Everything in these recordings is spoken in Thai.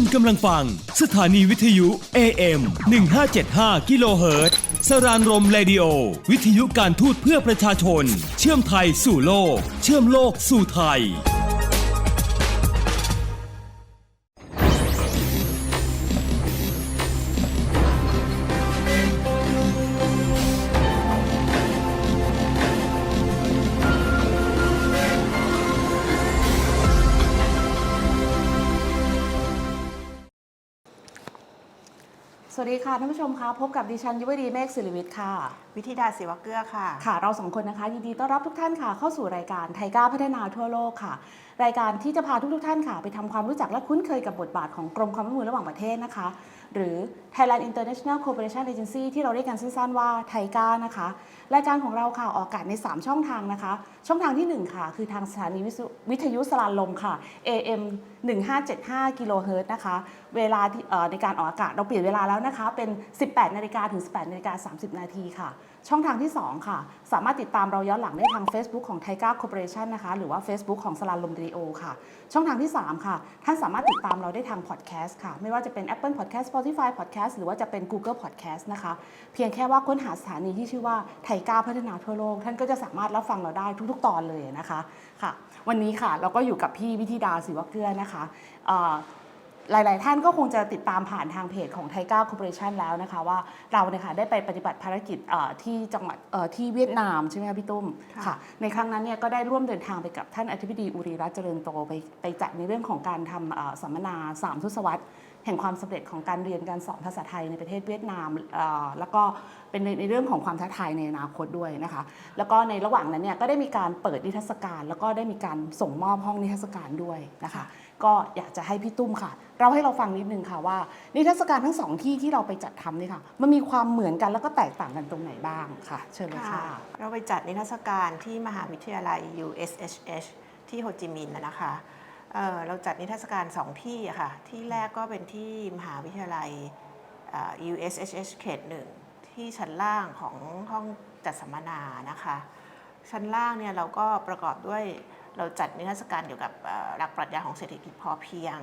ณกำลังฟัง สถานีวิทยุ AM 1575กิโลเฮิรตซ์สรานรมเรดิโอ วิทยุการทูตเพื่อประชาชน เชื่อมไทยสู่โลก เชื่อมโลกสู่ไทย ดีค่ะท่านผู้ชมคะพบกับดิฉันยุวดีเมฆศิริวิทย์ค่ะ วิธิดาศิวเกื้อค่ะ ค่ะ เราสองคนนะคะยินดีต้อนรับทุกท่านค่ะเข้าสู่รายการไทยก้าวพัฒนาทั่วโลกค่ะ รายการที่จะพาทุกๆท่านค่ะ ไปทำความรู้จักและคุ้นเคยกับบทบาทของกรมความร่วมมือระหว่างประเทศนะคะ หรือ Thailand International Cooperation Agency ที่เราเรียกกันสั้นๆว่าไทก้านะคะ รายการของเราค่ะออกอากาศใน 3 ช่องทางนะคะ ช่องทางทีหนึ่1 ค่ะ คือทางสถานีวิทยุสลานลมค่ะ AM 1575กิโลเฮิรตซ์นะคะ เวลาในการออกอากาศเราเปลี่ยนเวลาแล้วนะคะ เป็น 18นาฬิกาถึง 18นาฬิกา30 นาทีค่ะ ช่องทางที่ 2 ค่ะ สามารถติดตามเราย้อนหลังได้ทาง Facebook ของ t i g a Corporation นนะคะ หรือว่า Facebook ของสลาลม Radio ค่ะ ช่องทางที่ 3 ค่ะ ท่านสามารถติดตามเราได้ทาง Podcast ค่ะ ไม่ว่าจะเป็น Apple Podcast Spotify Podcast หรือว่าจะเป็น Google Podcast นะคะ เพียงแค่ว่าค้นหาสถานีที่ชื่อว่าไทก้าพัฒนาทั่วโลก ท่านก็จะสามารถรับฟังเราได้ทุก ๆ ตอนเลยนะคะค่ะ วันนี้ค่ะเราก็อยู่กับพี่วิธิดาศิวเกื้อนะคะอ่อ หลาย ๆ ท่านก็คงจะติดตามผ่านทางเพจของไทก้าคอร์ปอเรชันแล้วนะคะว่าเราเนี่ยค่ะได้ไปปฏิบัติภารกิจเอ่อที่จังหวัดเอ่อที่เวียดนามใช่ไหมคะพี่ตุ้มค่ะค่ะ ในครั้งนั้นเนี่ยก็ได้ร่วมเดินทางไปกับท่านอธิบดีอุริรัตน์เจริญโตไปไปจัดในเรื่องของการทำเอ่อสัมมนาสามทศวรรษแห่งความสำเร็จของการเรียนการสอนภาษาไทยในประเทศเวียดนามเอ่อแล้วก็เป็นในในเรื่องของความท้าทายในอนาคตด้วยนะคะ แล้วก็ในระหว่างนั้นเนี่ยก็ได้มีการเปิดนิทรรศการ แล้วก็ได้มีการส่งมอบห้องนิทรรศการด้วยนะคะ ก็อยากจะให้พี่ตุ้มค่ะ เราให้เราฟังนิดนึงค่ะว่า นิทรรศการทั้งสองที่ที่เราไปจัดทำนี่ค่ะ มันมีความเหมือนกันแล้วก็แตกต่างกันตรงไหนบ้างค่ะ เชิญเลยค่ะ เราไปจัดนิทรรศการที่มหาวิทยาลัย USHH ที่โฮจิมินห์นะคะเเราจัดนิทรรศการสองที่ค่ะ ที่แรกก็เป็นที่มหาวิทยาลัย USHH เขตหนึ่งที่ชั้นล่างของห้องจัดสัมมนานะคะ ชั้นล่างเนี่ยเราก็ประกอบด้วย เราจัดนิทรรศการเกี่ยวกับเอ่อหลักปรัชญาของเศรษฐกิจพอเพียง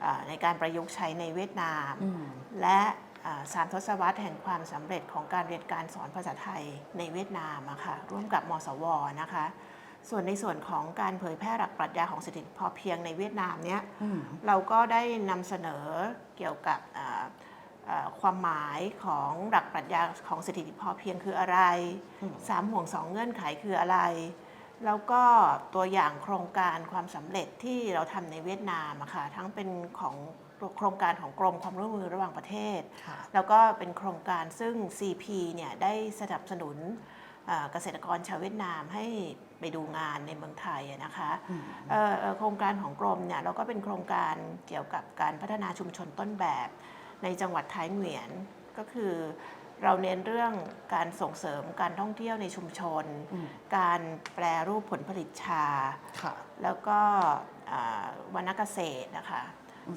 เอ่อในการประยุกต์ใช้ในเวียดนามอืมและอ่าสามทศวรรษแห่งความสำเร็จของการเรียนการสอนภาษาไทยในเวียดนามอะค่ะร่วมกับมสวนะคะ ส่วนในส่วนของการเผยแพร่หลักปรัชญาของเศรษฐกิจพอเพียงในเวียดนามเนี้ยอืมเราก็ได้นำเสนอเกี่ยวกับอ่าอ่าความหมายของหลักปรัชญาของเศรษฐกิจพอเพียงคืออะไรอืมสามห่วงสองเงื่อนไขคืออะไร แล้วก็ตัวอย่างโครงการความสำเร็จที่เราทำในเวียดนามอะค่ะทั้งเป็นของโครงการของกรมความร่วมมือระหว่างประเทศ ค่ะ แล้วก็เป็นโครงการซึ่ง CP เนี่ยได้สนับสนุนเอ่อเกษตรกรชาวเวียดนามให้ไปดูงานในเมืองไทยอะนะคะอืมเอ่อเอ่อโครงการของกรมเนี่ยเราก็เป็นโครงการเกี่ยวกับการพัฒนาชุมชนต้นแบบ ในจังหวัดท้ายเหวียนก็คือ เราเน้นเรื่องการส่งเสริมการท่องเที่ยวในชุมชนอืมการแปรรูปผลผลิตชาค่ะแล้วก็อ่าวรรณเกษตรนะคะ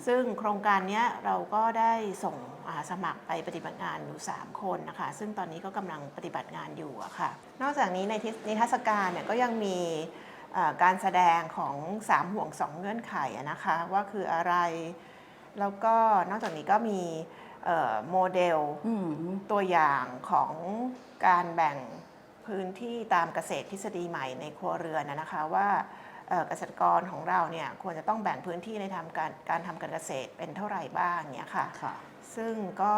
ซึ่งโครงการเนี้ยเราก็ได้ส่งอาสาสมัครไปปฏิบัติงานอยู่ 3 คนนะคะ ซึ่งตอนนี้ก็กำลังปฏิบัติงานอยู่อะค่ะ นอกจากนี้ในทินิทรรศการเนี่ยก็ยังมีอ่าการแสดงของ 3 ห่วง 2 เงื่อนไขอะนะคะ ว่าคืออะไร แล้วก็นอกจากนี้ก็มีเอ่อ โมเดลอืมตัวอย่างของการแบ่งพื้นที่ตามเกษตรทฤษฎีใหม่ในครัวเรือนนะนะคะว่าเอ่อเกษตรกรของเราเนี่ยควรจะต้องแบ่งพื้นที่ในทำการการทำการเกษตรเป็นเท่าไหร่บ้างเนี่ยค่ะค่ะซึ่งก็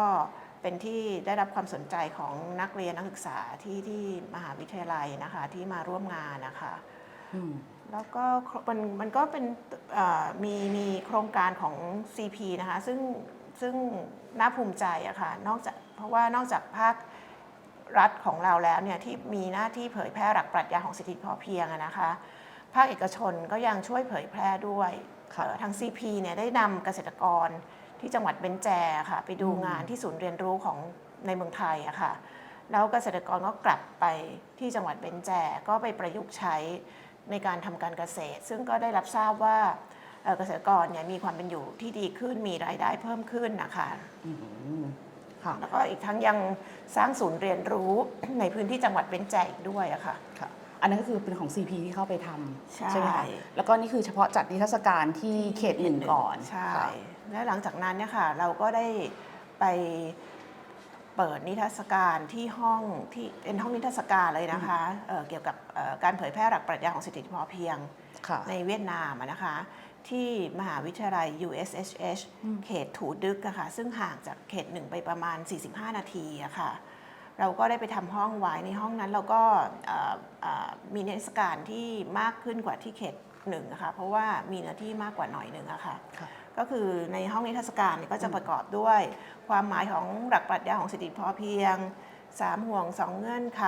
เป็นที่ได้รับความสนใจของนักเรียนนักศึกษาที่ที่มหาวิทยาลัยนะคะที่มาร่วมงานนะคะอืมแล้วก็มันมันก็เป็นเอ่อมีมีโครงการของ CP นะคะซึ่งซึ่ง น่าภูมิใจอะค่ะนอกจากเพราะว่านอกจากภาครัฐของเราแล้วเนี่ยที่มีหน้าที่เผยแพร่หลักปรัชญาของเศรษฐกิจพอเพียงอะนะคะ ภาคเอกชนก็ยังช่วยเผยแพร่ด้วยค่ะเอ่อทาง CP เนี่ยได้นำเกษตรกรที่จังหวัดเบญแจค่ะไปดูอืมงานที่ศูนย์เรียนรู้ของในเมืองไทยอะค่ะแล้วเกษตรกรก็กลับไปที่จังหวัดเบญแจก็ไปประยุกต์ใช้ในการทำการเกษตร ซึ่งก็ได้รับทราบว่า เอ่อเกษตรกรเนี่ยมีความเป็นอยู่ที่ดีขึ้นมีรายได้เพิ่มขึ้นนะคะอืมค่ะแล้วก็อีกทั้งยังสร้างศูนย์เรียนรู้ในพื้นที่จังหวัดเบญแจอีกด้วยอะค่ะ ค่ะ อันนั้นก็คือเป็นของ CP ที่เข้าไปทำใช่ ไหมคะแล้วก็นี่คือเฉพาะจัดนิทรรศการที่เขตหนึ่งก่อนใช่ ค่ะและหลังจากนั้นเนี่ยค่ะเราก็ได้ไปเปิดนิทรรศการที่ห้องที่เป็นห้องนิทรรศการเลยนะคะเอ่อเกี่ยวกับเอ่อการเผยแพร่หลักปรัชญาของเศรษฐกิจพอเพียง ค่ะ ในเวียดนามอะนะคะ ที่มหาวิทยาลัย USHH เขตถูดึกอะค่ะ ซึ่งห่างจากเขตหนึ่งไปประมาณ 45 นาทีอะค่ะ เราก็ได้ไปทำห้องไว้ในห้องนั้นเราก็เอ่อเอ่อมีนิทรรศการที่มากขึ้นกว่าที่เขตหนึ่งนะคะเพราะว่ามีเนื้อที่มากกว่าหน่อยหนึ่งอะค่ะค่ะก็คือในห้องนิทรรศการเนี่ยก็จะประกอบด้วย ความหมายของหลักปรัชญาของเศรษฐกิจพอเพียงสามห่วงสองเงื่อนไข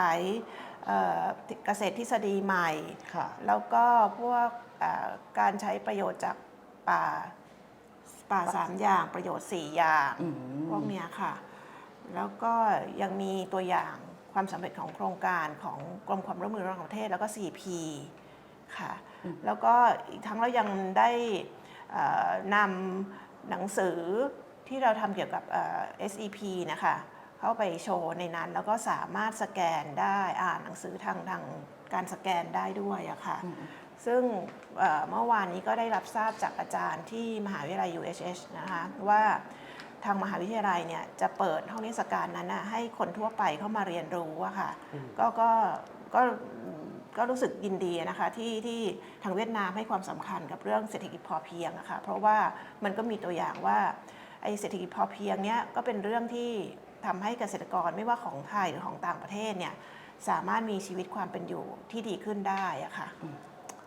เอ่อเกษตรทฤษฎีใหม่ค่ะแล้วก็พวกเอ่อ การใช้ประโยชน์จากป่าป่าสามอย่างประโยชน์สี่อย่างอืมพวกเนี้ยค่ะ แล้วก็ยังมีตัวอย่างความสำเร็จของโครงการของกรมความร่วมมือระหว่างประเทศแล้วก็ 4P ค่ะแล้วก็อีกทั้งเรายังได้เอ่อนำหนังสือที่เราทำเกี่ยวกับเอ่อ SEP นะคะเข้าไปโชว์ในนั้นแล้วก็สามารถสแกนได้อ่านหนังสือทางทางการสแกนได้ด้วยอะค่ะ ซึ่งเอ่อเมื่อวานนี้ก็ได้รับทราบจากอาจารย์ที่มหาวิทยาลัย UHH นะคะว่าทางมหาวิทยาลัยเนี่ยจะเปิดห้องนิทรรศการนั้นนะให้คนทั่วไปเข้ามาเรียนรู้อะค่ะก็ก็ก็ก็รู้สึกยินดีนะคะที่ที่ทางเวียดนามให้ความสำคัญกับเรื่องเศรษฐกิจพอเพียงอะค่ะเพราะว่ามันก็มีตัวอย่างว่าไอ้เศรษฐกิจพอเพียงเนี้ยก็เป็นเรื่องที่ทำให้เกษตรกรไม่ว่าของไทยหรือของต่างประเทศเนี่ยสามารถมีชีวิตความเป็นอยู่ที่ดีขึ้นได้อะค่ะ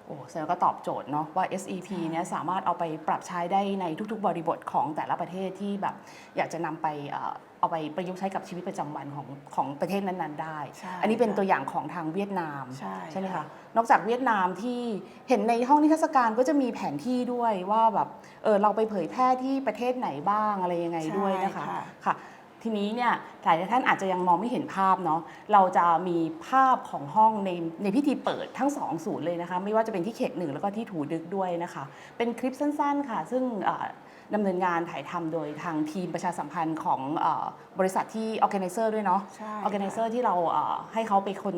โอ้แสดงก็ตอบโจทย์เนาะว่า SEP เนี่ยสามารถเอาไปปรับใช้ได้ในทุกๆ บริบทของแต่ละประเทศที่แบบอยากจะนำไปเอ่อเอาไปประยุกต์ใช้กับชีวิตประจำวันของของประเทศนั้นๆได้ ใช่อันนี้เป็นค่ะตัวอย่างของทางเวียดนามใช่ไหมคะ ค่ะ นอกจากเวียดนามที่เห็นในห้องนิทรรศการก็จะมีแผนที่ด้วยว่าแบบเออเราไปเผยแพร่ที่ประเทศไหนบ้างอะไรยังไงด้วยนะคะ ใช่ค่ะ ค่ะ ทีนี้เนี่ยหลายท่านอาจจะยังมองไม่เห็นภาพเนาะเราจะมีภาพของห้องในในพิธีเปิดทั้งสองศูนย์เลยนะคะไม่ว่าจะเป็นที่เขตหนึ่งแล้วก็ที่ถูดึกด้วยนะคะ เป็นคลิปสั้นๆค่ะ ซึ่งเอ่อดำเนินงานถ่ายทำโดยทางทีมประชาสัมพันธ์ของเออบริษัทที่ organizer ด้วยเนาะใช่ organizer ที่เราเอ่อให้เขาเป็นคน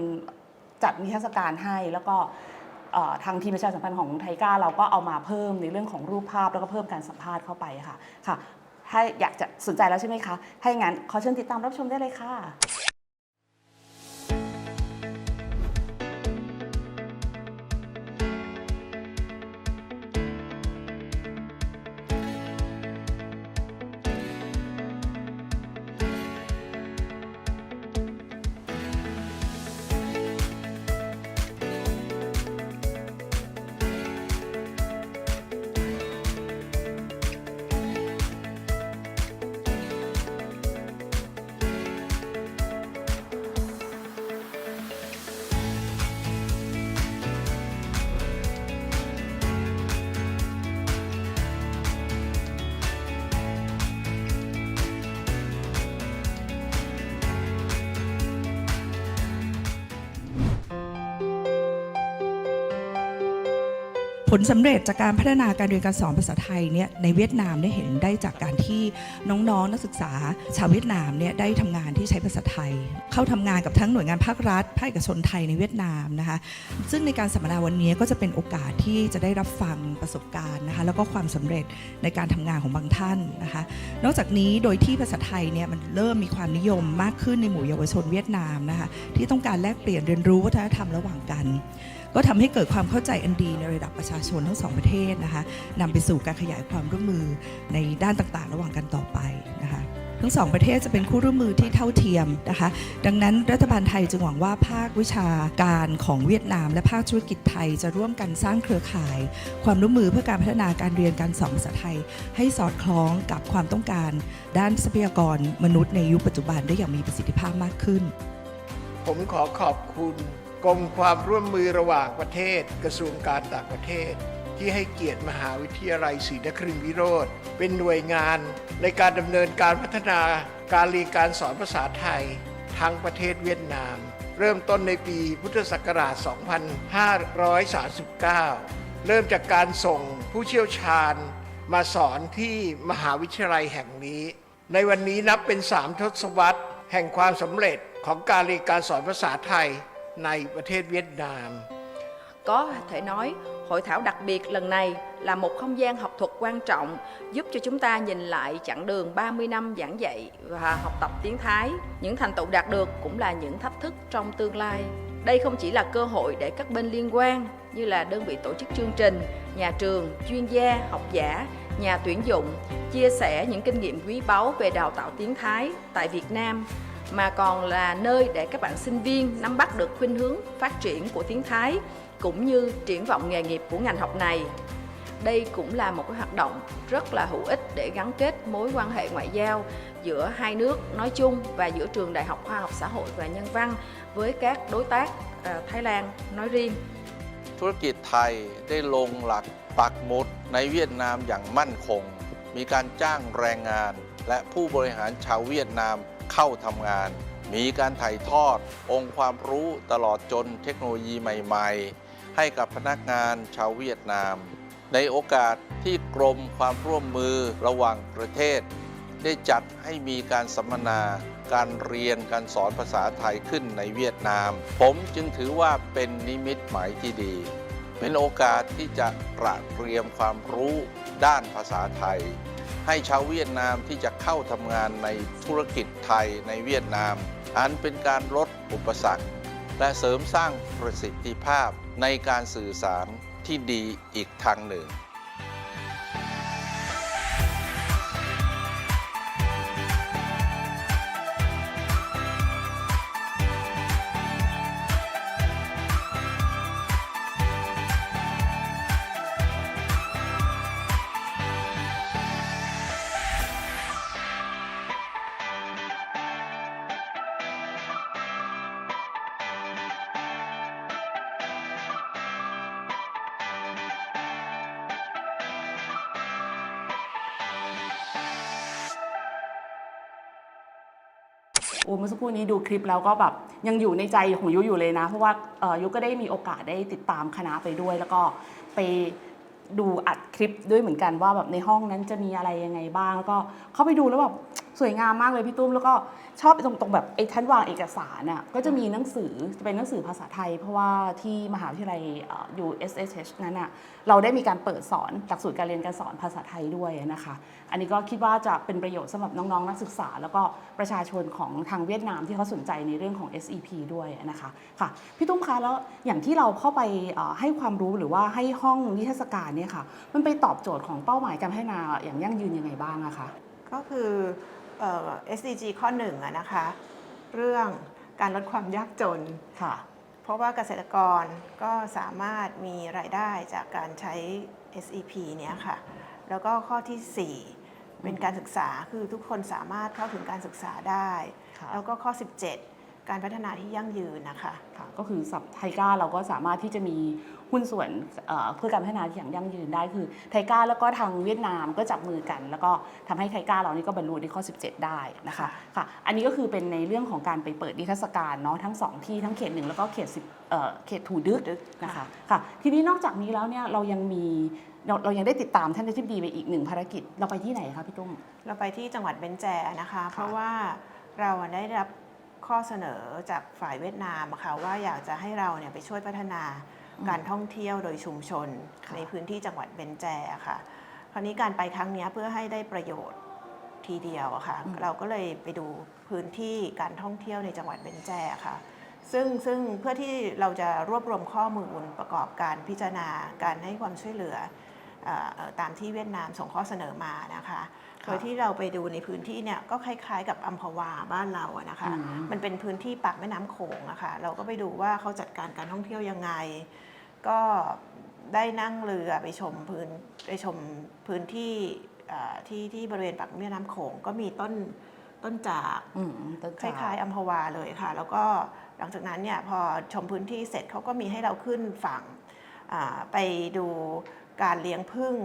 จัดนิทรรศการให้แล้วก็เอ่อทางทีมประชาสัมพันธ์ของไทก้าเราก็เอามาเพิ่มในเรื่องของรูปภาพแล้วก็เพิ่มการสัมภาษณ์เข้าไปค่ะค่ะ ถ้าอยากจะสนใจแล้วใช่ไหมคะ ถ้าอย่างนั้นขอเชิญติดตามรับชมได้เลยค่ะ ลสำเร็จจากการพัฒนาการเรียนการสอนภาษาไทยเนี่ยในเวียดนามได้เห็นได้จากการที่น้องๆ นักศึกษาชาวเวียดนามเนี่ยได้ทำงานที่ใช้ภาษาไทย เข้าทำงานกับทั้งหน่วยงานภาครัฐภาคเอกชนไทยในเวียดนามนะคะซึ่งในการสัมมนาวันนี้ก็จะเป็นโอกาสที่จะได้รับฟังประสบการณ์นะคะแล้วก็ความสำเร็จในการทำงานของบางท่านนะคะ นอกจากนี้โดยที่ภาษาไทยเนี่ยมันเริ่มมีความนิยมมากขึ้นในหมู่เยาวชนเวียดนามนะคะที่ต้องการแลกเปลี่ยนเรียนรู้วัฒนธรรมระหว่างกัน ก็ทำให้เกิดความเข้าใจอันดีในระดับประชาชนทั้งสองประเทศนะคะนำไปสู่การขยายความร่วมมือในด้านต่างๆ ระหว่างกันต่อไปนะคะทั้งสองประเทศจะเป็นคู่ร่วมมือที่เท่าเทียมนะคะ ดังนั้นรัฐบาลไทยจึงหวังว่าภาควิชาการของเวียดนาม และภาคธุรกิจไทยจะร่วมกันสร้างเครือข่าย ความร่วมมือเพื่อการพัฒนาการเรียนการสอนภาษาไทย ให้สอดคล้องกับความต้องการ ด้านทรัพยากรมนุษย์ในยุคปัจจุบันได้อย่างมีประสิทธิภาพมากขึ้น ผมขอขอบคุณ กรมความร่วมมือระหว่างประเทศ กระทรวงการต่างประเทศ ที่ให้เกียรติมหาวิทยาลัยศรีนครินทรวิโรธเป็นหน่วยงานในการดำเนินการพัฒนาการเรียนการสอนภาษาไทยทั้งประเทศเวียดนาม เริ่มต้นในปีพุทธศักราช 2539 เริ่มจากการส่งผู้เชี่ยวชาญมาสอนที่มหาวิทยาลัยแห่งนี้ ในวันนี้นับเป็นสามทศวรรษ แห่งความสำเร็จของการเรียนการสอนภาษาไทย ในประเทศเวียดนาม Có thể nói, hội thảo đặc biệt lần này là một không gian học thuật quan trọng giúp cho chúng ta nhìn lại chặng đường 30 năm giảng dạy và học tập tiếng Thái. Những thành tựu đạt được cũng là những thách thức trong tương lai. Đây không chỉ là cơ hội để các bên liên quan như là đơn vị tổ chức chương trình, nhà trường, chuyên gia, học giả, nhà tuyển dụng chia sẻ những kinh nghiệm quý báu về đào tạo tiếng Thái tại Việt Nam mà còn là nơi để các bạn sinh viên nắm bắt được khuynh hướng phát triển của tiếng Thái cũng như triển vọng nghề nghiệp của ngành học này. Đây cũng là một cái hoạt động rất là hữu ích để gắn kết mối quan hệ ngoại giao giữa hai nước nói chung và giữa trường Đại học Khoa học Xã hội và Nhân văn với các đối tác à, Thái Lan nói riêng. ธุรกิจไทยได้ลงหลักปักหมุดในเวียดนามอย่างมั่นคง มีการจ้างแรงงาน และผู้บริหารชาวเวียดนาม เข้าทำงาน มีการถ่ายทอด องค์ความรู้ตลอดจนเทคโนโลยีใหม่ ๆ ให้กับพนักงานชาวเวียดนาม ในโอกาสที่กรมความร่วมมือระหว่างประเทศ ได้จัดให้มีการสัมมนาการเรียนการสอนภาษาไทยขึ้นในเวียดนาม ผมจึงถือว่าเป็นนิมิตหมายที่ดี เป็นโอกาสที่จะตระเตรียมความรู้ด้านภาษาไทย ให้ชาวเวียดนามที่จะเข้าทำงานในธุรกิจไทยในเวียดนาม อันเป็นการลดอุปสรรค และเสริมสร้างประสิทธิภาพในการสื่อสารที่ดีอีกทางหนึ่ง คู่นี้ดูคลิปแล้วก็แบบยังอยู่ในใจของยุอยู่เลยนะ เพราะว่ายุก็ได้มีโอกาสได้ติดตามคณะไปด้วย แล้วก็ไปดูอัดคลิปด้วยเหมือนกันว่าแบบในห้องนั้นจะมีอะไรยังไงบ้าง แล้วก็เข้าไปดูแล้วแบบ สวยงามมากเลยพี่ตุ้มแล้วก็ชอบตรงตรงแบบไอ้ท่านวางเอกสารน่ะก็จะมีหนังสือจะเป็นหนังสือภาษาไทย เพราะว่าที่มหาวิทยาลัยอ่อ USSH นั้นน่ะเราได้มีการเปิดสอนหลักสูตรการเรียนการสอนภาษาไทยด้วยนะคะ อันนี้ก็คิดว่าจะเป็นประโยชน์สำหรับน้องๆนักศึกษา แล้วก็ประชาชนของทางเวียดนามที่เขาสนใจในเรื่องของ SEP ด้วยนะคะค่ะพี่ตุ้มคะแล้วอย่างที่เราเข้าไปให้ความรู้หรือว่าให้ห้องนิทรรศการเนี่ยค่ะ มันไปตอบโจทย์ของเป้าหมายการพัฒนาอย่างยั่งยืนยังไงบ้างอะคะก็คือ SDG ข้อหนึ่งอะนะคะ เรื่องการลดความยากจนค่ะ เพราะว่าเกษตรกรก็สามารถมีรายได้จากการใช้ SEP เนี้ยค่ะ แล้วก็ข้อทีสี่ 4 เป็นการศึกษาคือทุกคนสามารถเข้าถึงการศึกษาได้ค่ะแล้วก็ข้อ 17 การพัฒนาที่ยั่งยืนนะคะค่ะก็คือสับไทก้าเราก็สามารถที่จะมีหุ้นส่วนเอ่อเพื่อการพัฒนาที่อย่างยั่งยืนได้คือไทก้าแล้วก็ทางเวียดนามก็จับมือกัน แล้วก็ทำให้ไทก้าเรานี่ก็บรรลุในข้อ 17 ได้นะคะค่ะ อันนี้ก็คือเป็นในเรื่องของการไปเปิดนิทรรศการเนาะทั้งสองที่ทั้งเขตหนึ่งแล้วก็เขตสิบเอ่อเขตถูดึกนะคะค่ะ ทีนี้นอกจากนี้แล้วเนี่ยเรายังมีเราเรายังได้ติดตามท่านอธิบดีไปอีกหนึ่งภารกิจ เราไปที่ไหนคะพี่ตุ้ม เราไปที่จังหวัดเบนแจนะคะ เพราะว่าเราได้รับ ข้อเสนอจากฝ่ายเวียดนามอะค่ะว่าอยากจะให้เราเนี่ยไปช่วยพัฒนาการท่องเที่ยวโดยชุมชนค่ะในพื้นที่จังหวัดเบนแจค่ะ คราวนี้การไปครั้งเนี้ยเพื่อให้ได้ประโยชน์ทีเดียวอะค่ะ เราก็เลยไปดูพื้นที่การท่องเที่ยวในจังหวัดเบนแจค่ะ ซึ่งซึ่งเพื่อที่เราจะรวบรวมข้อมูลประกอบการพิจารณาการให้ความช่วยเหลือเอ่อเอ่อตามที่เวียดนามส่งข้อเสนอมานะคะค่ะ โดยที่เราไปดูในพื้นที่เนี่ยก็คล้ายๆ กับอัมพวาบ้านเราอะนะคะอืมมันเป็นพื้นที่ปากแม่น้ำโขงอะค่ะเราก็ไปดูว่าเขาจัดการการท่องเที่ยวยังไง ก็ได้นั่งเรือไปชมพื้นไปชมพื้นที่เอ่อที่ที่บริเวณปากแม่น้ำโขงก็มีต้นต้นจากอืมต้นคจากล้ายๆอัมพวาเลยค่ะ แล้วก็หลังจากนั้นเนี่ยพอชมพื้นที่เสร็จเขาก็มีให้เราขึ้นฝั่งอ่าไปดูการเลี้ยงผึ้ง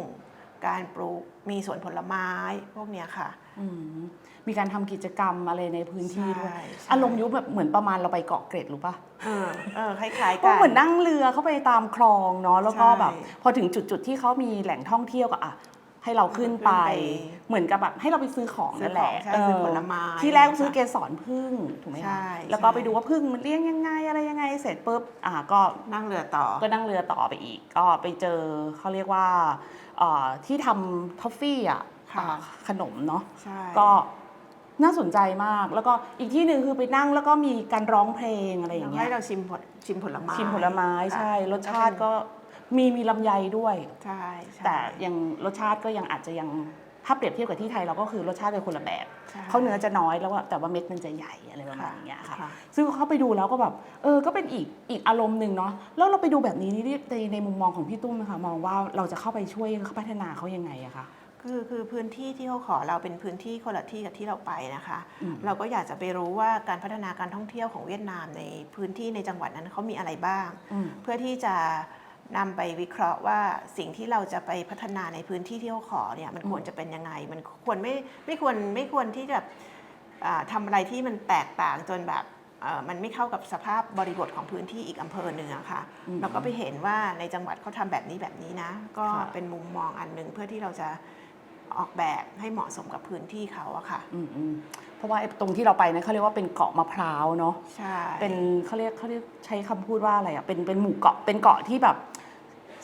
การปลูกมีสวนผลไม้พวกเนี้ยค่ะ อืมมีการทำกิจกรรมอะไรในพื้นที่ด้วยใช่ใช่ อารมณ์ยุบแบบเหมือนประมาณเราไปเกาะเกร็ดรู้ปะเออเออคล้ายๆก็กัน เหมือนนั่งเรือเข้าไปตามคลองเนาะแล้วก็ใช่ แบบ พอถึงจุดจุดๆที่เขามีแหล่งท่องเที่ยวก็อะ ให้เราขึ้นไปขึ้นไป เหมือนกับแบบให้เราไปซื้อของนั่นแหละซื้อของใช่ซื้อเผลไม้ที่แรกค่ะซื้อเกสรพึ่งถูกไหมใช่คะแล้วก็ใช่ไปดูว่าพึ่งมันเลี้ยงยังไงอะไรยังไง เสร็จปุ๊บอ่าก็นั่งเรือต่อ ก็นั่งเรือต่อไปอีก ก็ไปเจอเขาเรียกว่าเอ่อที่ทำทอฟฟี่อะค่ะอ่าขนมเนาะใช่ก็น่าสนใจมาก แล้วก็อีกที่หนึ่งคือไปนั่งแล้วก็มีการร้องเพลงอะไรอย่างเงี้ให้ยเราชิมผลชิมผลไม้ชิมผลไม้ค่ะใช่รสชาติก็ มีมีลำไยด้วย ใช่ใช่แต่ยังรสชาติก็ยังอาจจะยังถ้าเปรียบเทียบกับที่ไทยเราก็คือรสชาติเป็นคนละแบบใช่เขาเนื้อจะน้อยแล้วก็แต่ว่าเม็ดมันจะใหญ่อะไรประมาณอย่างเงี้ยค่ะค่ะ ซึ่งเขาไปดูแล้วก็แบบเออก็เป็นอีกอีกอารมณ์หนึ่งเนาะแล้วเราไปดูแบบนี้นี่ในในมุมมองของพี่ตุ้มนะคะมองว่าเราจะเข้าไปช่วยเขาพัฒนาเขายังไงอะคะ คือคือพื้นที่ที่เขาขอเราเป็นพื้นที่คนละที่กับที่เราไปนะคะ อืม เราก็อยากจะไปรู้ว่าการพัฒนาการท่องเที่ยวของเวียดนามในพื้นที่ในจังหวัดนั้นเขามีอะไรบ้าง อืม เพื่อที่จะ นำไปวิเคราะห์ว่าสิ่งที่เราจะไปพัฒนาในพื้นที่ที่เขาขอเนี่ยมันควรจะเป็นยังไง มันควรไม่ไม่ควรไม่ควรที่จะอ่าทำอะไรที่มันแตกต่างจนแบบเอ่อมันไม่เข้ากับสภาพบริบทของพื้นที่อีกอำเภอหนึ่งอะค่ะอืมเราก็ไปเห็นว่าในจังหวัดเขาทำแบบนี้แบบนี้นะ ก็ค่ะเป็นมุมมองอันหนึ่งเพื่อที่เราจะออกแบบให้เหมาะสมกับพื้นที่เขาอะค่ะอืมอืมเพราะว่าไอ้ตรงที่เราไปนะเขาเรียกว่าเป็นเกาะมะพร้าวเนาะใช่เป็นเขาเรียกเขาเรียกใช้คำพูดว่าอะไรอะเป็นเป็นหมู่เกาะเป็นเกาะที่แบบ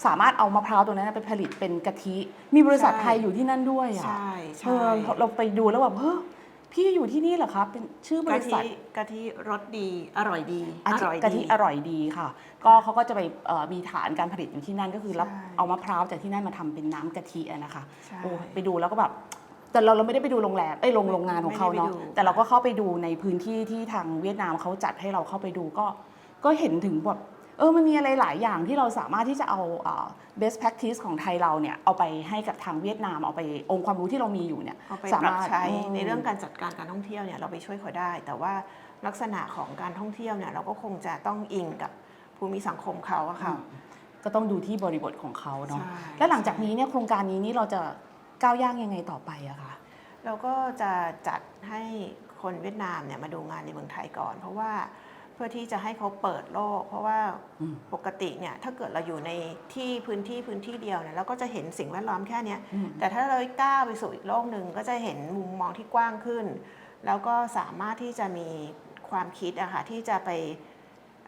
สามารถเอามะพร้าวตรงนั้นไปผลิตเป็นกะทิ มีบริษัทไทยอยู่ที่นั่นด้วยอะใช่เอใช่อเราไปดูแล้วแบบเฮ้ยพี่อยู่ที่นี่เหรอคะเป็นชื่อบกะริษัทิทกะทิรสดีอร่อยดีอาทิกะทิอร่อยดีค่ะ ก็เขาก็จะไปเอ่อมีฐานการผลิตอยู่ที่นั่นก็คือรับใช่เอามะพร้าวจากที่นั่นมาทำเป็นน้ำกะทิอะนะคะใช่โอ้ไปดูแล้วก็แบบแต่เราเราไม่ได้ไปดูโรงแรมไอ้ยโรงโรงงานของเขาเนาะไม่ได้ไปดูแต่เราก็เข้าไปดูในพื้นที่ที่ทางเวียดนามเขาจัดให้เราเข้าไปดูก็ก็เห็นถึงแบบ เออมันมีอะไรหลายอย่างที่เราสามารถที่จะเอาเอ่อ best practice ของไทยเราเนี่ยเอาไปให้กับทางเวียดนามเอาไปองค์ความรู้ที่เรามีอยู่เนี่ยเอาไปสาปรับมารถใช้มในเรื่องการจัดการการท่องเที่ยวเนี่ยเราไปช่วยเขาได้ แต่ว่าลักษณะของการท่องเที่ยวเนี่ยเราก็คงจะต้องอิงกับภูมิสังคมเขาอะค่ะก็ต้องดูที่บริบทของเขาเนาะใช่และหลังจากนี้เนี่ยโครงการนี้นี่เราจะก้าวย่างยังไงต่อไปอะคะเราก็จะจัดให้คนเวียดนามเนี่ยมาดูงานในเมืองไทยก่อน เพราะว่า เพื่อที่จะให้เขาเปิดโลก เพราะว่าอืมปกติเนี่ยถ้าเกิดเราอยู่ในที่พื้นที่พื้นที่เดียวเนี่ยเราก็จะเห็นสิ่งแวดล้อมแค่เนี้ยอืมแต่ถ้าเราก้าวไปสู่อีกโลกหนึ่งก็จะเห็นมุมมองที่กว้างขึ้น แล้วก็สามารถที่จะมีความคิดอะค่ะที่จะไป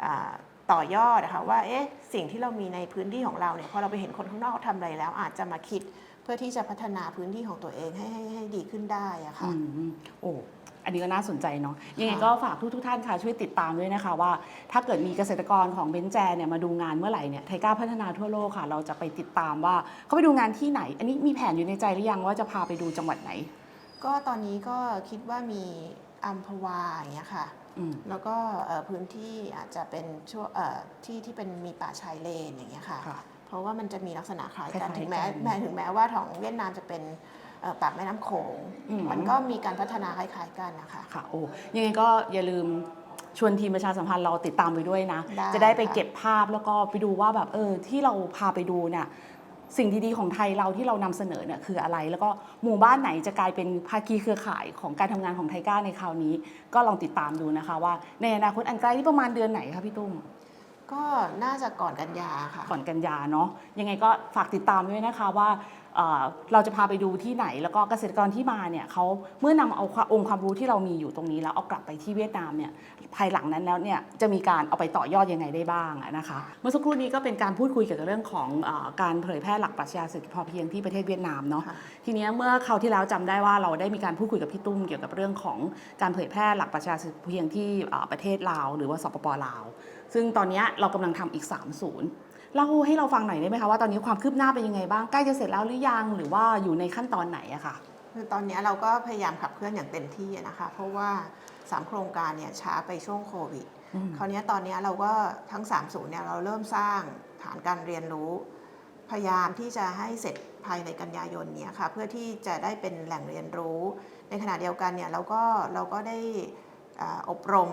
อ่าต่อยอดอะค่ะว่าเอ๊ะสิ่งที่เรามีในพื้นที่ของเราเนี่ยพอเราไปเห็นคนข้างนอกทำอะไรแล้วอาจจะมาคิดเพื่อที่จะพัฒนาพื้นที่ของตัวเองให้ให้ให้ดีขึ้นได้อะค่ะ อืมโอ้อันนี้ก็น่าสนใจเนาะยังไงค่ะก็ฝากทุกทุกๆท่านค่ะช่วยติดตามด้วยนะคะว่า ถ้าเกิดมีเกษตรกรของเบนแจเนี่ยมาดูงานเมื่อไหร่เนี่ยไทก้าพัฒนาทั่วโลกค่ะ เราจะไปติดตามว่าเขาไปดูงานที่ไหน อันนี้มีแผนอยู่ในใจหรือยังว่าจะพาไปดูจังหวัดไหน ก็ตอนนี้ก็คิดว่ามีอัมพวาอย่างเงี้ยค่ะอืม แล้วก็เอ่อพื้นที่อาจจะเป็นช่วงเอ่อที่ที่เป็นมีป่าชายเลนอย่างเงี้ยค่ะ ค่ะ เพราะว่ามันจะมีลักษณะคล้ายคล้ายๆกันถึงแม้กันแม้ถึงแม้ว่าของเวียดนามจะเป็นเอ่อปากแม่น้ำโขงอืมมันก็มีการพัฒนาคล้ายๆกันนะคะ ค่ะ โอ้ยังไงก็อย่าลืมชวนทีมประชาสัมพันธ์เราติดตามไปด้วยนะได้จะได้ไปค่ะเก็บภาพแล้วก็ไปดูว่าแบบเออที่เราพาไปดูเนี่ยสิ่งดีๆของไทยเราที่เรานำเสนอเนี่ยคืออะไร แล้วก็หมู่บ้านไหนจะกลายเป็นภาคีเครือข่ายของการทำงานของไทก้าในคราวนี้ ก็ลองติดตามดูนะคะว่าในอนาคตอันใกล้ที่ประมาณเดือนไหนคะพี่ตุ้ม ก็น่าจะก่อนกันยาค่ะ ก่อนกันยาเนาะยังไงก็ฝากติดตามด้วยนะคะว่าเอ่อเราจะพาไปดูที่ไหน แล้วก็เกษตรกรที่มาเนี่ยเขาเมื่อนำเอาความองค์ความรู้ที่เรามีอยู่ตรงนี้แล้วเอากลับไปที่เวียดนามเนี่ยภายหลังนั้นแล้วเนี่ยจะมีการเอาไปต่อยอดยังไงได้บ้างอะนะคะ เมื่อสักครู่นี้ก็เป็นการพูดคุยเกี่ยวกับเรื่องของเออการเผยแพร่หลักปรัชญาเศรษฐกิจพอเพียงที่ประเทศเวียดนามเนาะ ค่ะ ทีเนี้ยเมื่อคราวที่แล้วจำได้ว่าเราได้มีการพูดคุยกับพี่ตุ้มเกี่ยวกับเรื่องของการเผยแพร่หลักปรัชญาเศรษฐกิจพอเพียงที่เอ่อประเทศลาวหรือว่าสปปลาว ซึ่งตอนเนี้ยเรากำลังทำอีก 3 ศูนย์เล่าให้เราฟังหน่อยได้ไหมคะว่าตอนนี้ความคืบหน้าเป็นยังไงบ้างใกล้จะเสร็จแล้วหรือยังหรือว่าอยู่ในขั้นตอนไหนอะค่ะคือตอนนี้เราก็พยายามขับเคลื่อนอย่างเต็มที่นะคะ เพราะว่าสามโครงการเนี่ยช้าไปช่วงโควิดอืมคราวนี้ตอนนี้เราก็ทั้ง3ศูนย์เนี่ยเราเริ่มสร้างฐานการเรียนรู้ พยายามที่จะให้เสร็จภายในกันยายนเนี่ยค่ะเพื่อที่จะได้เป็นแหล่งเรียนรู้ ในขณะเดียวกันเนี่ยเราก็เราก็ได้อ่าอบรม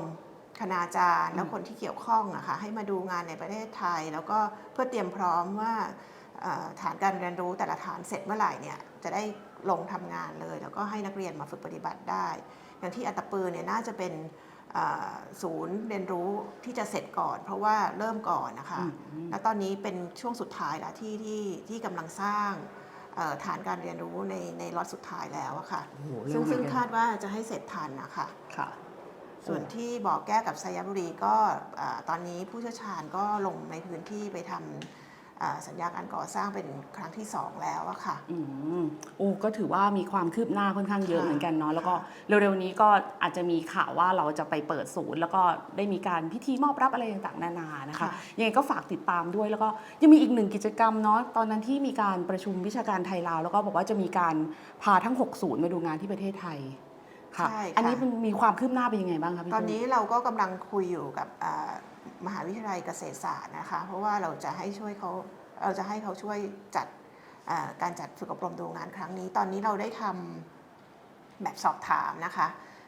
คณาจารย์แล้วคนที่เกี่ยวข้องอะค่ะให้มาดูงานในประเทศไทย แล้วก็เพื่อเตรียมพร้อมว่าอ่าฐานการเรียนรู้แต่ละฐานเสร็จเมื่อไหร่เนี่ยจะได้ลงทำงานเลย แล้วก็ให้นักเรียนมาฝึกปฏิบัติได้ อย่างที่อัตตปือเนี่ยน่าจะเป็นอ่าศูนย์เรียนรู้ที่จะเสร็จก่อน เพราะว่าเริ่มก่อนนะคะอืมแล้วตอนนี้เป็นช่วงสุดท้ายแล้วที่ที่ที่กำลังสร้างเอ่อฐานการเรียนรู้ในในล็อตสุดท้ายแล้วอะค่ะโอ้โหเร็ซึ่วงเหมืซึ่องนกันคาดว่าจะให้เสร็จทันนะคะค่ะ ส่วนที่บ่อแก้วกับไซยบุรีก็เอ่อตอนนี้ผู้เชี่ยวชาญก็ลงในพื้นที่ไปทำเอ่อสัญญาการก่อสร้างเป็นครั้งที่สองแล้วอะค่ะ อืมโอ้ก็ถือว่ามีความคืบหน้าค่อนข้างเยอะค่ะเหมือนกันเนาะแล้วก็ค่ะเร็วๆนี้ก็อาจจะมีข่าวว่าเราจะไปเปิดศูนย์ แล้วก็ได้มีการพิธีมอบรับอะไรต่างๆนานานะคะยังไงก็ฝากติดตามด้วยแล้วก็ยังมีอีกหนึ่งกิจกรรมเนาะตอนนั้นที่มีการประชุมวิชาการไทยลาวแล้วก็บอกว่าจะมีการพาทั้ง 6 ศูนย์มาดูงานที่ประเทศไทย ค่ะ ใช่ค่ะ อันนี้มันมีความคืบหน้าเป็นยังไงบ้างคะพี่ตอนตุ้มนี้เราก็กำลังคุยอยู่กับอ่ามหาวิทยาลัยเกษตรศาสตร์นะคะ เพราะว่าเราจะให้ช่วยเขาเราจะให้เขาช่วยจัดอ่าการจัดฝึกอบรมดูงานครั้งนี้ ตอนนี้เราได้ทำแบบสอบถามนะคะ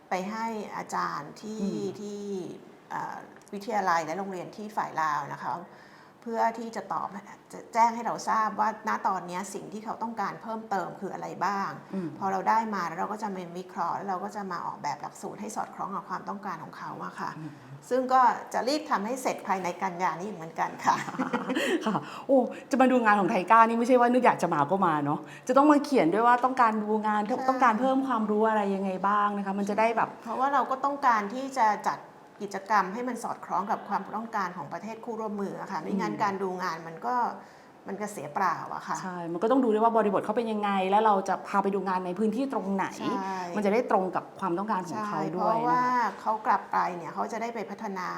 ไปให้อาจารย์ที่อืมที่อ่าวิทยาลัยและโรงเรียนที่ฝ่ายลาวนะคะเพื่อที่จะตอบจะแจ้งให้เราทราบว่าณตอนนี้สิ่งที่เขาต้องการเพิ่มเติมคืออะไรบ้างอืมพอเราได้มาแล้วเราก็จะมาวิเคราะห์แล้วเราก็จะมาออกแบบหลักสูตรให้สอดคล้องกับความต้องการของเขาอะค่ะ ซึ่งก็จะรีบทำให้เสร็จภายในกันยานี้เหมือนกันค่ะค่ะโอ้จะมาดูงานของไทก้านี่ไม่ใช่ว่านึกอยากจะมาก็มาเนาะจะต้องมาเขียนด้วยว่าต้องการดูงานใช่ต้องการเพิ่มความรู้อะไรยังไงบ้างนะคะ มันจะได้แบบ เพราะว่าเราก็ต้องการที่จะจัด กิจกรรมให้มันสอดคล้องกับความต้องการของประเทศคู่ร่วมมืออะค่ะไม่งั้นอืมการดูงานมันก็มันก็เสียเปล่าอะค่ะใช่ มันก็ต้องดูด้วยว่าบริบทเขาเป็นยังไง แล้วเราจะพาไปดูงานในพื้นที่ตรงไหนใช่มันจะได้ตรงกับความต้องการของใช่เขาเพด้วยราะว่านะคะเขากลับไปเนี่ยเขาจะได้ไปพัฒนา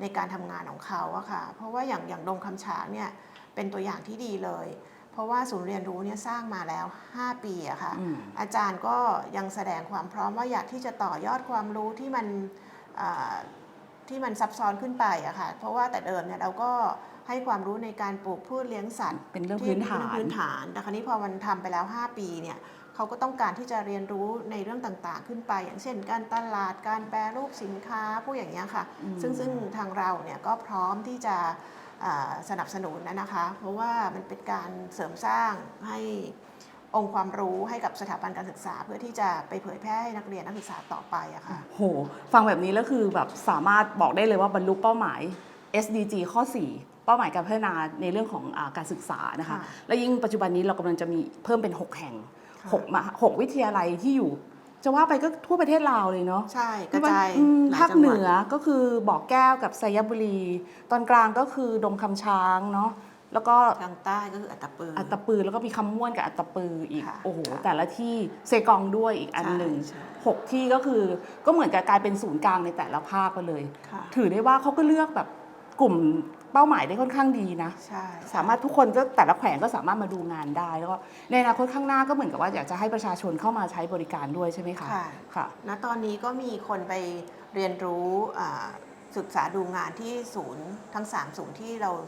ในการทำงานของเขาอะค่ะ เพราะว่าอย่างอย่างดงคำช้างเนี่ยเป็นตัวอย่างที่ดีเลย เพราะว่าศูนย์เรียนรู้เนี่ยสร้างมาแล้ว 5 ปีอะค่ะอืมอาจารย์ก็ยังแสดงความพร้อมว่าอยากที่จะต่อยอดความรู้ที่มันอ่า ที่มันซับซ้อนขึ้นไปอะค่ะ เพราะว่าแต่เดิมเนี่ยเราก็ให้ความรู้ในการปลูกพืชเลี้ยงสัตว์เป็นเรื่องที่พื้นฐานเป็พื้นฐาน แต่คราวนี้พอมันทำไปแล้ว 5 ปีเนี่ยเขาก็ต้องการที่จะเรียนรู้ในเรื่องต่างๆ ขึ้นไป อย่างเช่น การตลาดการแปรรูปสินค้าพวกอย่างเงี้ยค่ะอืมซึ่งซึ่งทางเราเนี่ยก็พร้อมที่จะอ่าสนับสนุนนะนะคะ เพราะว่ามันเป็นการเสริมสร้างให้ องค์ความรู้ให้กับสถาบันการศึกษา เพื่อที่จะไปเผยแพร่ให้นักเรียนนักศึกษาต่อไปอะค่ะโห ฟังแบบนี้แล้วคือแบบสามารถบอกได้เลยว่าบรรลุเป้าหมาย SDG ข้อ 4 เป้าหมายการพัฒนาในเรื่องของอาการศึกษานะคะค่ะและยิ่งปัจจุบันนี้เรากำลังจะมีเพิ่มเป็น 6 แห่งค่ะ6มาหกวิทยาลัยที่อยู่จะว่าไปก็ทั่วประเทศลาวเลยเนาะใช่กระจายอืมหลายภาคจังเหหวันืดอก็คือบ่อแก้วกับไซยบุรี ตอนกลางก็คือดงคำช้างเนาะ แล้วก็ทางใต้ก็คืออัตตปือ อัตตปือแล้วก็มีคำม่วนกับอัตตปืออีกค่ะโอ้โหค่ะแต่ละที่เซกองด้วยอีกอันหนึ่งใช่ หกที่ก็คือก็เหมือนกับกลายเป็นศูนย์กลางในแต่ละภาคไปเลย ค่ะถือได้ว่าเขาก็เลือกแบบกลุ่มเป้าหมายได้ค่อนข้างดีนะ ใช่ สามารถทุกคนก็แต่ละแขวงก็สามารถมาดูงานได้ แล้วก็ในอนาคตข้างหน้าก็เหมือนกับว่าอยากจะให้ประชาชนเข้ามาใช้บริการด้วยใช่ไหมคะค่ะ ค่ะ ณตอนนี้ก็มีคนไปเรียนรู้อ่าศึกษาดูงานที่ศูนย์ทั้ง 3 ศูนย์ที่เราอ่า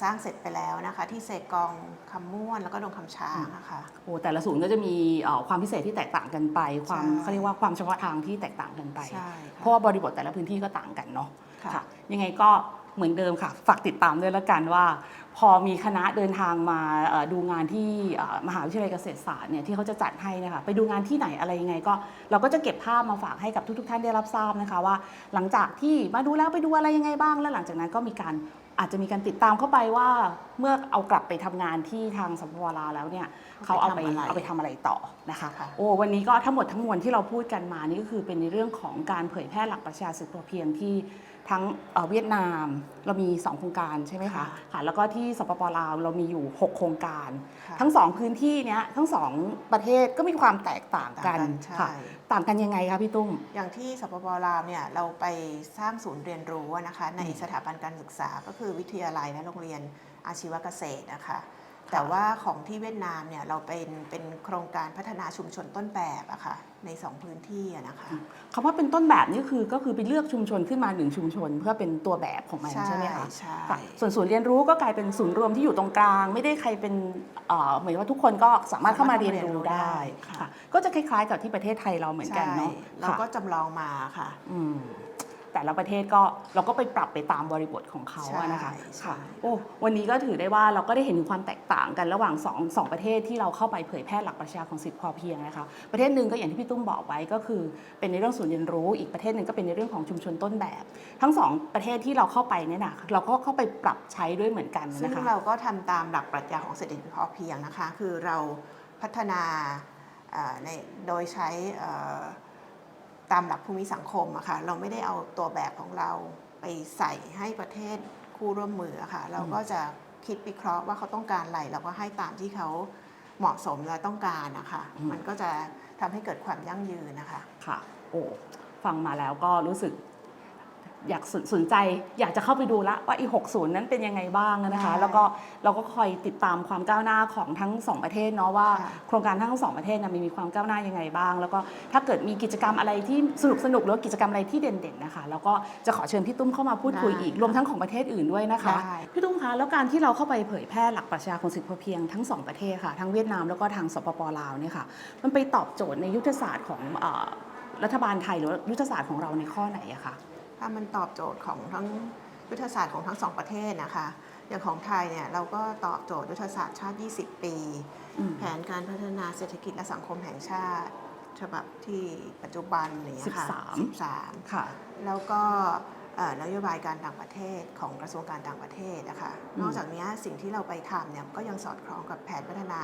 สร้างเสร็จไปแล้วนะคะ ที่เซกองคำม่วนแล้วก็ดงคำช้างนะคะโอ้แต่ละศูนย์ก็จะมีเอ่อความพิเศษที่แตกต่างกันไป ความใช่เขาเรียกว่าความเฉพาะทางที่แตกต่างกันไปใช่เพค่ะราะว่าบริบทแต่ละพื้นที่ก็ต่างกันเนาะค่ะค่ะ ยังไงก็เหมือนเดิมค่ะ ฝากติดตามด้วยแล้วกันว่า พอมีคณะเดินทางมาเอ่อดูงานที่เอ่อมหาวิทยาลัยเกษตรศาสตร์เนี่ยที่เขาจะจัดให้นะคะไปดูงานที่ไหนอะไรยังไง ก็เราก็จะเก็บภาพมาฝากให้กับทุก ๆ ท่านได้รับทราบนะคะว่า หลังจากที่มาดูแล้วไปดูอะไรยังไงบ้าง แล้วหลังจากนั้นก็มีการ อาจจะมีการติดตามเข้าไปว่าเมื่อเอากลับไปทำงานที่ทางสปปลาวแล้วเนี่ยเขาเอาไปไปทำอะไรเอาไปทำอะไรต่อนะคะค่ะโอ้วันนี้ก็ทั้งหมดทั้งมวลที่เราพูดกันมานี่ก็คือเป็นในเรื่องของการเผยแพร่หลักปรัชญาเศรษฐกิจพอเพียงที่ ทั้งเอ่อเวียดนามเรามี 2 โครงการใช่ไหมคะค่ะค่ะแล้วก็ที่สปปลาวเรามีอยู่ 6 โครงการค่ะทั้งสองพื้นที่เนี้ยทั้งสองประเทศก็มีความแตกต่างกันต่างกันใช่ค่ะต่างกันยังไงคะพี่ตุ้ม อย่างที่สปปลาวเนี่ยเราไปสร้างศูนย์เรียนรู้อะนะคะในสถาบันการศึกษาก็คือวิทยาลัยและโรงเรียนอาชีวเกษตรนะคะ แต่ว่าของที่เวียดนามเนี่ยเราเป็นเป็นโครงการพัฒนาชุมชนต้นแบบอะค่ะในสองพื้นที่อะนะคะคำว่าเป็นต้นแบบนี่คือก็คือไปเลือกชุมชนขึ้นมาหนึ่งชุมชน เพื่อเป็นตัวแบบของมันใช่ใช่ไหมคะใช่ค่ะส่วนศูนย์เรียนรู้ก็กลายเป็นศูนย์รวมที่อยู่ตรงกลาง ไม่ได้ใครเป็นเอ่อเหมือนว่าทุกคนก็สามารถเข้ามาเรียนรู้ได้ค่ะค่ะ ก็จะคล้ายๆกับที่ประเทศไทยเราเหมือนกันเนาะใช่เราค่ะก็จำลองมาค่ะ อืม แต่ละประเทศก็เราก็ไปปรับไปตามบริบทของเขาอะนะคะใช่ใช่ค่ะโอ้วันนี้ก็ถือได้ว่าเราก็ได้เห็นถึงความแตกต่างกันระหว่างสองสองประเทศที่เราเข้าไปเผยแพร่หลักปรัชญาของสิทธิพอเพียงนะคะประเทศหนึ่งก็อย่างที่พี่ตุ้มบอกไว้ก็คือ เป็นในเรื่องศูนย์เรียนรู้ อีกประเทศหนึ่งก็เป็นในเรื่องของชุมชนต้นแบบ ทั้งสองประเทศที่เราเข้าไปเนี่ยนะเราก็เข้าไปปรับใช้ด้วยเหมือนกันซึ่งนะคะเราก็ทำตามหลักปรัชญาของเศรษฐกิจพอเพียงนะคะ คือเราพัฒนาเอ่อในโดยใช้เอ่อ ตามหลักภูมิสังคมอะค่ะเราไม่ได้เอาตัวแบบของเราไปใส่ให้ประเทศคู่ร่วมมืออะค่ะเราก็จะคิดวิเคราะห์ว่าเขาต้องการอะไรเราก็ให้ตามที่เขาเหมาะสมและต้องการนะคะอืม มันก็จะทำให้เกิดความยั่งยืนนะคะ ค่ะ โอ้ ฟังมาแล้วก็รู้สึก อยากสนสนใจอยากจะเข้าไปดูละว่าอี60 นั้นเป็นยังไงบ้างนะคะใช่แล้วก็เราก็คอยติดตามความก้าวหน้าของทั้งสองประเทศเนาะว่าค่ะโครงการทั้งสองประเทศนะมีมีความก้าวหน้ายังไงบ้าง แล้วก็ถ้าเกิดมีกิจกรรมอะไรที่สนุกสนุกๆหรือว่ากิจกรรมอะไรที่เด่นๆนะคะแล้วก็จะขอเชิญพี่ตุ้มเข้ามาพูดคุยอีกรวมทั้งของประเทศอื่นด้วยนะคะได้พี่ตุ้มคะแล้วการที่เราเข้าไปเผยแพร่หลักปรัชญาของสิทธิพอเพียงทั้งสองประเทศค่ะทั้งเวียดนามแล้วก็ทางสปปลาวเนี่ยค่ะมันไปตอบโจทย์ในยุทธศาสตร์ของเอ่อรัฐบาลไทยหรือว่ายุทธศาสตร์ของเราในข้อไหนอะคะ ถ้ามันตอบโจทย์ของทั้งยุทธศาสตร์ของทั้งสองประเทศนะคะ อย่างของไทยเนี่ยเราก็ตอบโจทย์ยุทธศาสตร์ชาติ 20 ปีอืมแผนการพัฒนาเศรษฐกิจและสังคมแห่งชาติ ฉบับที่ปัจจุบันอะไรอย่างเงี้ยค่ะ13 13ค่ะ แล้วก็เอ่อนโยบายการต่างประเทศของกระทรวงการต่างประเทศนะคะอืมนอกจากนี้สิ่งที่เราไปทำเนี่ยก็ยังสอดคล้องกับแผนพัฒนา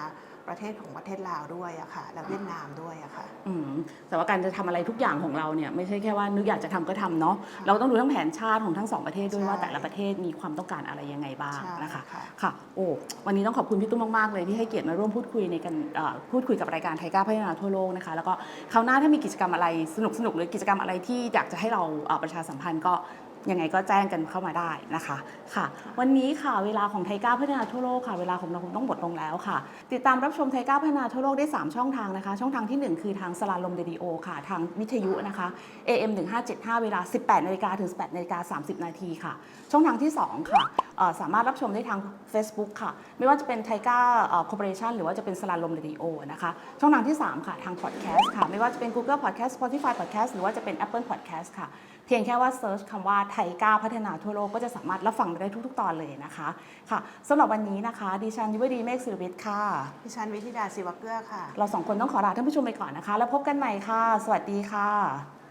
ประเทศของประเทศลาวด้วยอะค่ะ และเวียดนามด้วยอะค่ะ อืมแต่ว่าการจะทำอะไรทุกอย่างของเราเนี่ยไม่ใช่แค่ว่านึกอยากจะทำก็ทำเนาะเราต้องดูทั้งแผนชาติของทั้งสองประเทศด้วยใช่ ว่าแต่ละประเทศมีความต้องการอะไรยังไงบ้างใช่นะคะค่ะค่ะโอ้วันนี้ต้องขอบคุณพี่ตุ้มมาก ๆ เลยที่ให้เกียรติมาร่วมพูดคุยในกันเอ่อพูดคุยกับรายการไทยก้าวพัฒนาทั่วโลกนะคะ แล้วก็คราวหน้าถ้ามีกิจกรรมอะไรสนุกสนุกๆหรือกิจกรรมอะไรที่อยากจะให้เราเอ่อประชาสัมพันธ์ก็ ยังไงก็แจ้งกันเข้ามาได้นะคะค่ะ วันนี้ค่ะเวลาของไทยก้าพัฒนาทั่วโลกค่ะเวลาของเราคงต้องหมดลงแล้วค่ะ ติดตามรับชมไทยก้าพัฒนาทั่วโลกได้ 3 ช่องทางนะคะ ช่องทางทีหนึ่1 คือทางสลาลมเรดิโอค่ะ ทางวิทยุนะคะ AM 1575 เวลา 18นาฬิกาถึง 18นาฬิกา30 นาทีค่ะ ช่องทางที่ 2 ค่ะสามารถรับชมได้ทาง Facebook ค่ะ ไม่ว่าจะเป็นไทก้าคอร์ปอเรชันหรือว่าจะเป็นสลาลมเรดิโอนะคะ ช่องทางที่ 3 ค่ะ ทาง Podcast ค่ะ ไม่ว่าจะเป็น Google Podcast Spotify Podcast หรือว่าจะเป็น Apple Podcast ค่ะ เพียงแค่ว่าเซิร์ชคำว่าไทก้าพัฒนาทั่วโลกก็จะสามารถรับฟังได้ทุก ๆ ตอนเลยนะคะค่ะสำหรับวันนี้นะคะ ดิฉันยุวดีเมฆศิริวิทย์ค่ะ ดิฉันวิธิดาศิวเกื้อค่ะ เราสองคนต้องขอลาท่านผู้ชมไปก่อนนะคะ แล้วพบกันใหม่ค่ะ สวัสดีค่ะ